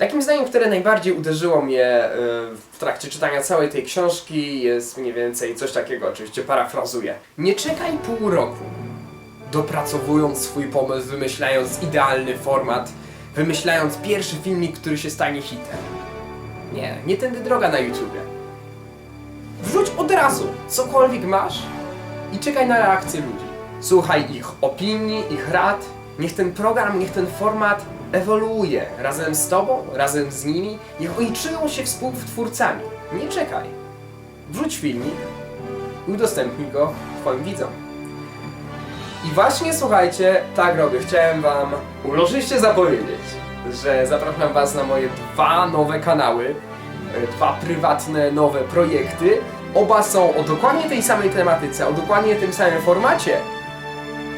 Takim zdaniem, które najbardziej uderzyło mnie e, w trakcie czytania całej tej książki jest mniej więcej coś takiego, oczywiście parafrazuję. Nie czekaj pół roku, dopracowując swój pomysł, wymyślając idealny format, wymyślając pierwszy filmik, który się stanie hitem. Nie, nie tędy droga na YouTubie. Wrzuć od razu cokolwiek masz i czekaj na reakcję ludzi. Słuchaj ich opinii, ich rad. Niech ten program, niech ten format ewoluuje razem z tobą, razem z nimi. Niech oni czują się współtwórcami. Nie czekaj. Wrzuć filmik i udostępnij go twoim widzom. I właśnie słuchajcie, tak robię. Chciałem wam uroczyście zapowiedzieć, że zapraszam was na moje dwa nowe kanały, e, dwa prywatne nowe projekty. Oba są o dokładnie tej samej tematyce, o dokładnie tym samym formacie,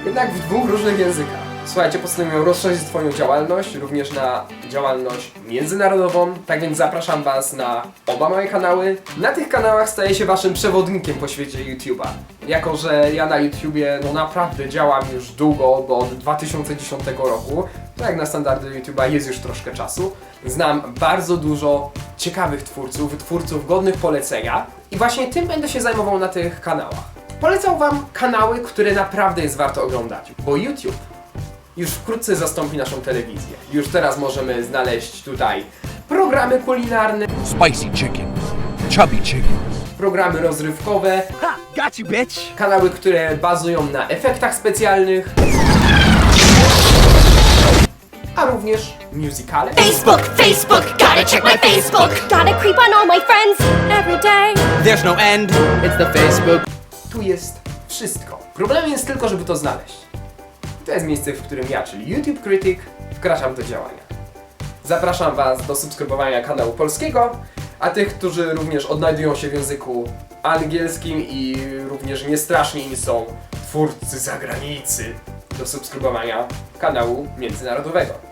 jednak w dwóch różnych językach. Słuchajcie, postanowiłem rozszerzyć swoją działalność również na działalność międzynarodową, tak więc zapraszam Was na oba moje kanały. Na tych kanałach staję się Waszym przewodnikiem po świecie YouTube'a. Jako, że ja na YouTubie no naprawdę działam już długo, bo od 2010 roku, to jak na standardy YouTube'a jest już troszkę czasu. Znam bardzo dużo ciekawych twórców, twórców godnych polecenia i właśnie tym będę się zajmował na tych kanałach. Polecam Wam kanały, które naprawdę jest warto oglądać, bo YouTube już wkrótce zastąpi naszą telewizję. Już teraz możemy znaleźć tutaj programy kulinarne, Spicy chicken. Chubby chicken. programy rozrywkowe, Ha! Got you, bitch! kanały, które bazują na efektach specjalnych, a również musicale. Facebook, Facebook, gotta check my Facebook. Gotta creep on all my friends every day. There's no end. It's the Facebook. Tu jest wszystko. Problemem jest tylko, żeby to znaleźć. To jest miejsce, w którym ja, czyli YouTube Critic, wkraczam do działania. Zapraszam Was do subskrybowania kanału polskiego, a tych, którzy również odnajdują się w języku angielskim i również niestraszni są twórcy zagranicy, do subskrybowania kanału międzynarodowego.